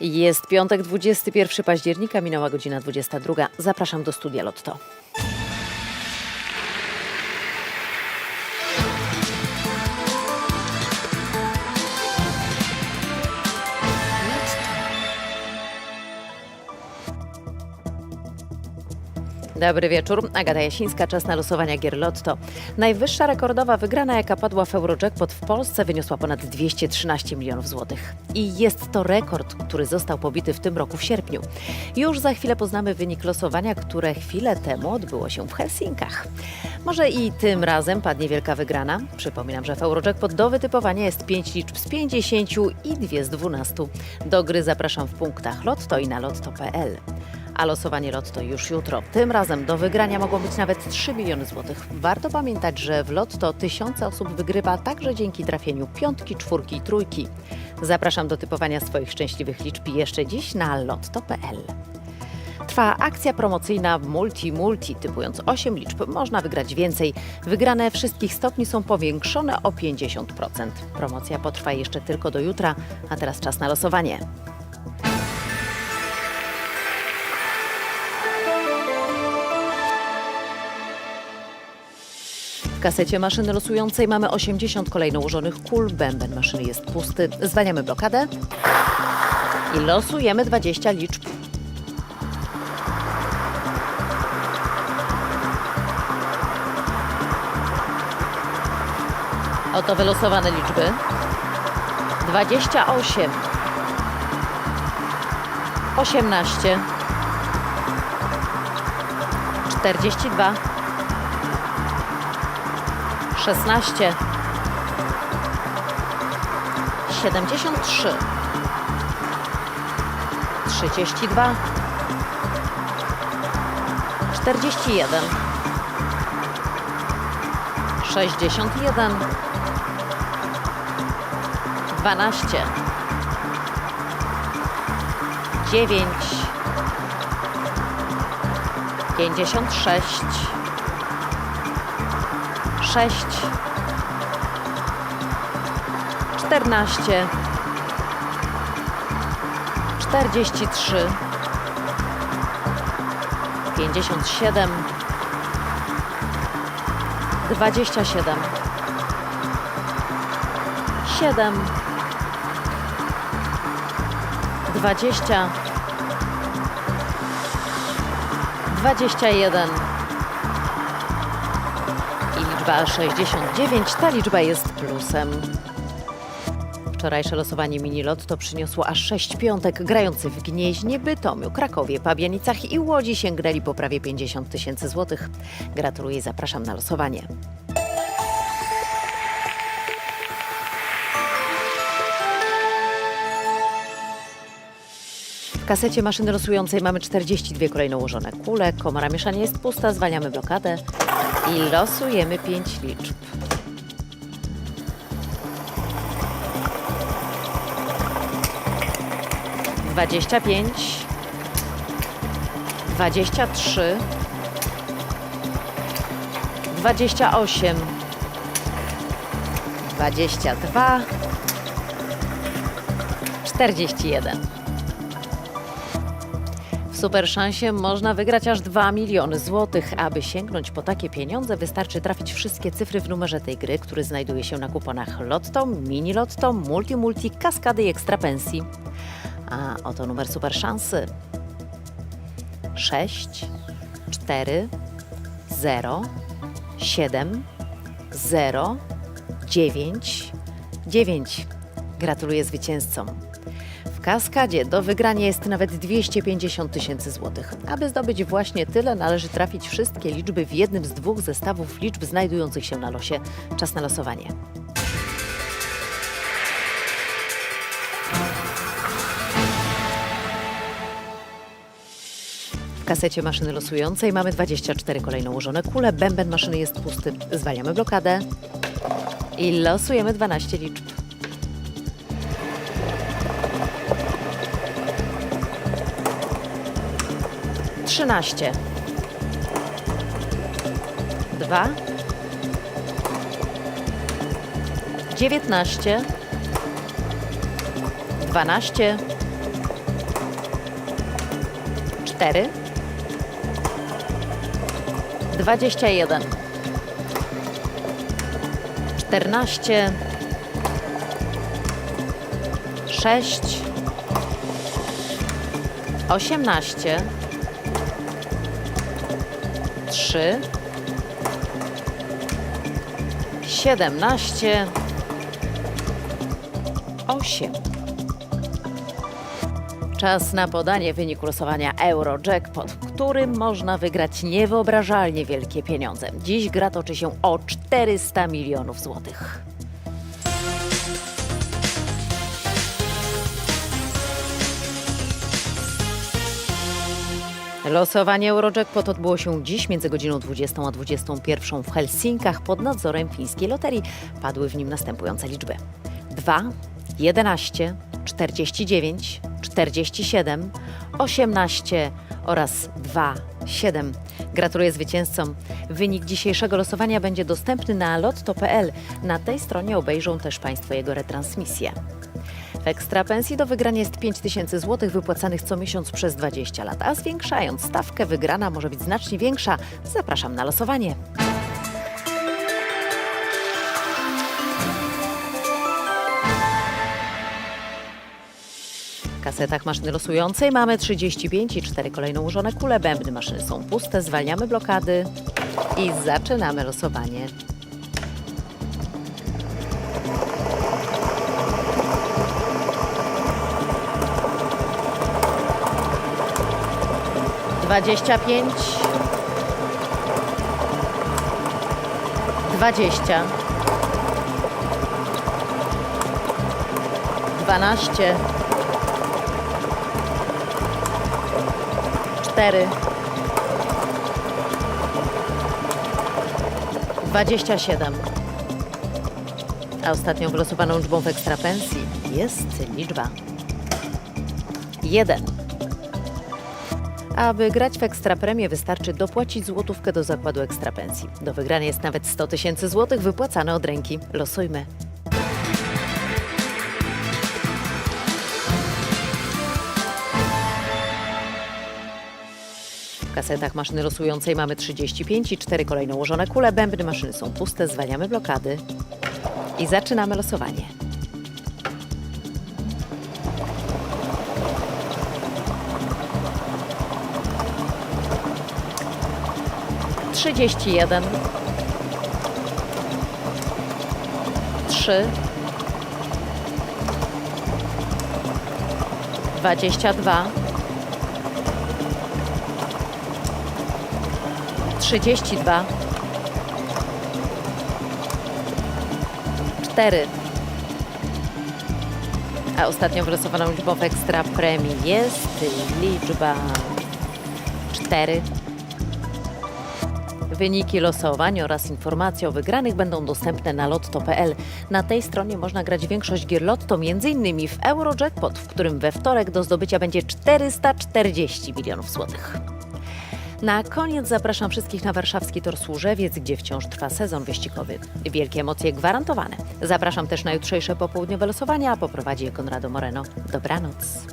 Jest piątek, 21 października, minęła godzina 22. Zapraszam do studia Lotto. Dobry wieczór. Agata Jasińska, czas na losowania gier Lotto. Najwyższa rekordowa wygrana, jaka padła w Eurojackpot w Polsce, wyniosła ponad 213 milionów złotych. I jest to rekord, który został pobity w tym roku w sierpniu. Już za chwilę poznamy wynik losowania, które chwilę temu odbyło się w Helsinkach. Może i tym razem padnie wielka wygrana. Przypominam, że w Eurojackpot do wytypowania jest 5 liczb z 50 i 2 z 12. Do gry zapraszam w punktach Lotto i na lotto.pl a losowanie Lotto już jutro. Tym razem do wygrania mogą być nawet 3 miliony złotych. Warto pamiętać, że w Lotto tysiące osób wygrywa także dzięki trafieniu piątki, czwórki i trójki. Zapraszam do typowania swoich szczęśliwych liczb jeszcze dziś na lotto.pl. Trwa akcja promocyjna Multi Multi. Typując 8 liczb można wygrać więcej. Wygrane wszystkich stopni są powiększone o 50%. Promocja potrwa jeszcze tylko do jutra, a teraz czas na losowanie. W kasecie maszyny losującej mamy 80 kolejno ułożonych kul. Bęben maszyny jest pusty. Zwalniamy blokadę i losujemy 20 liczb. Oto wylosowane liczby. 28 18 42 16. 73 32 41 61 12 9 56 6 14 43 57 27 7 20 21 i liczba 69. Ta liczba jest plusem. Wczorajsze losowanie mini Lotto przyniosło aż 6 piątek. Grający w Gnieźnie, Bytomiu, Krakowie, Pabianicach i Łodzi sięgnęli po prawie 50 tysięcy złotych. Gratuluję i zapraszam na losowanie. W kasecie maszyny losującej mamy 42 kolejno ułożone kule. Komora mieszania jest pusta, zwalniamy blokadę i losujemy 5 liczb. Dwadzieścia pięć, dwadzieścia trzy, dwadzieścia osiem, dwadzieścia dwa, czterdzieści jeden. Super szansie można wygrać aż 2 miliony złotych. Aby sięgnąć po takie pieniądze, wystarczy trafić wszystkie cyfry w numerze tej gry, który znajduje się na kuponach Lotto, Mini Lotto, Multi Multi, Kaskady i Ekstra Pensji. A oto numer super szansy. 6 4 0 7 0 9 9. Gratuluję zwycięzcom. W kaskadzie do wygrania jest nawet 250 tysięcy złotych. Aby zdobyć właśnie tyle, należy trafić wszystkie liczby w jednym z dwóch zestawów liczb znajdujących się na losie. Czas na losowanie. W kasecie maszyny losującej mamy 24 kolejno ułożone kule. Bęben maszyny jest pusty. Zwalniamy blokadę i losujemy 12 liczb. Trzynaście. Dwa. Dziewiętnaście. Dwanaście. 4, 21, 14, 6, 18, 3, 17, 8. Czas na podanie wyniku losowania Eurojackpot, w którym można wygrać niewyobrażalnie wielkie pieniądze. Dziś gra toczy się o 400 milionów złotych. Losowanie Eurojackpot odbyło się dziś między godziną 20 a 21 w Helsinkach pod nadzorem fińskiej loterii. Padły w nim następujące liczby: 2, 11, 49, 47, 18 oraz 2, 7. Gratuluję zwycięzcom. Wynik dzisiejszego losowania będzie dostępny na lotto.pl. Na tej stronie obejrzą też Państwo jego retransmisję. Ekstra pensji do wygrania jest 5000 zł wypłacanych co miesiąc przez 20 lat, a zwiększając stawkę wygrana może być znacznie większa. Zapraszam na losowanie. Kasetach maszyny losującej mamy 35 i 4 kolejno ułożone kule. Bębny maszyny są puste, zwalniamy blokady i zaczynamy losowanie. Dwadzieścia pięć, dwadzieścia, dwanaście, cztery, dwadzieścia siedem. A ostatnią wylosowaną liczbą w ekstrapensji jest liczba jeden. Aby grać w ekstrapremię wystarczy dopłacić złotówkę do zakładu ekstrapensji. Do wygrania jest nawet 100 tysięcy złotych wypłacane od ręki. Losujmy. W kasetach maszyny losującej mamy 35 i 4 kolejno ułożone kule. Bębny maszyny są puste, zwalniamy blokady i zaczynamy losowanie. Trzydzieści jeden, trzy, dwadzieścia dwa, trzydzieści dwa, cztery. A ostatnią wylosowaną liczbą w ekstra premii. Jest liczba cztery. Wyniki losowań oraz informacje o wygranych będą dostępne na lotto.pl. Na tej stronie można grać większość gier Lotto, m.in. w Eurojackpot, w którym we wtorek do zdobycia będzie 440 milionów złotych. Na koniec zapraszam wszystkich na warszawski Tor Służewiec, gdzie wciąż trwa sezon wyścigowy. Wielkie emocje gwarantowane. Zapraszam też na jutrzejsze popołudniowe losowania, a poprowadzi je Konrado Moreno. Dobranoc.